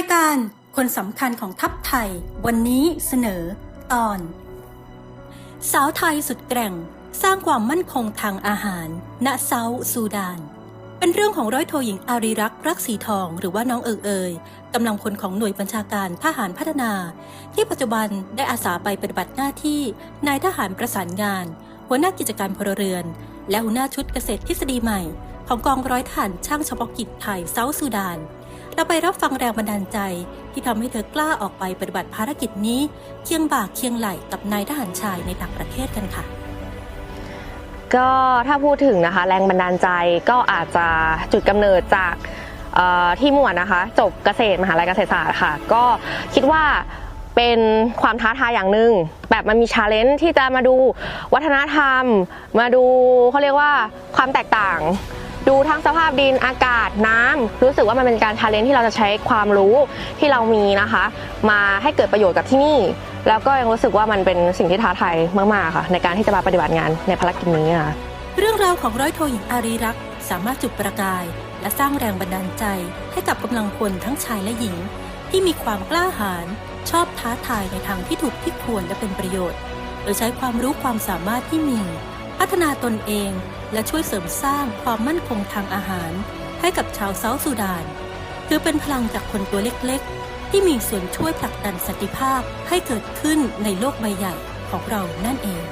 ายการคนสำคัญของทัพไทยวันนี้เสนอ ตอน สาวไทยสุดแกร่งสร้างความมั่นคงทางอาหาร ณเซาซูดาน เป็นเรื่องของร้อยโทหญิงอารีรักษ์รักสีทองหรือว่าน้องเอิงเอยกำลังพลของหน่วยบัญชาการทหารพัฒนา ที่ปัจจุบันได้อาสาไปปฏิบัติหน้าที่นายทหารประสานงาน หัวหน้ากิจการพลเรือน และหัวหน้าชุดเกษตรทฤษฎีใหม่ ของกองร้อยทหารช่างเฉพาะกิจไทยเซาซูดาน เราไปรับฟังแรงบันดาลใจที่ทำให้เธอกล้าออกไปปฏิบัติภารกิจนี้ เคียงบ่าเคียงไหลกับนายทหารชายในต่างประเทศกันค่ะ ก็ถ้าพูดถึงนะคะแรงบันดาลใจก็อาจจะจุดกำเนิดจากที่หมวดนะคะจบเกษตรมหาลัยเกษตรศาสตร์ค่ะ ก็คิดว่าเป็นความท้าทายอย่างหนึ่งแบบมันมีชาเลนจ์ที่จะมาดูวัฒนธรรม มาดูเขาเรียกว่าความแตกต่าง ดูทั้งสภาพดินอากาศน้ำรู้สึกว่ามันเป็นการชาเลนที่เราจะใช้ความรู้ที่เรามีนะคะ มาให้เกิดประโยชน์กับที่นี่ แล้วก็ยังรู้สึกว่ามันเป็นสิ่งที่ท้าทายมากๆค่ะ ในการที่จะมาปฏิบัติงานในภารกิจนี้ค่ะเรื่องราวของร้อยโทหญิงอารีรักษ์สามารถจุดประกาย และสร้างแรงบันดาลใจ ให้กับกำลังพลทั้งชายและหญิง ที่มีความกล้าหาญชอบท้าทายในทางที่ถูกที่ควรและเป็นประโยชน์ โดยใช้ความรู้ความสามารถที่มี พัฒนาตนเอง และช่วยเสริมสร้างความมั่นคงทางอาหาร ให้กับชาวเซาท์ซูดาน ถือเป็นพลังจากคนตัวเล็กๆ ที่มีส่วนช่วยผลักดันสันติภาพให้เกิดขึ้นในโลกใบใหญ่ของเรานั่นเอง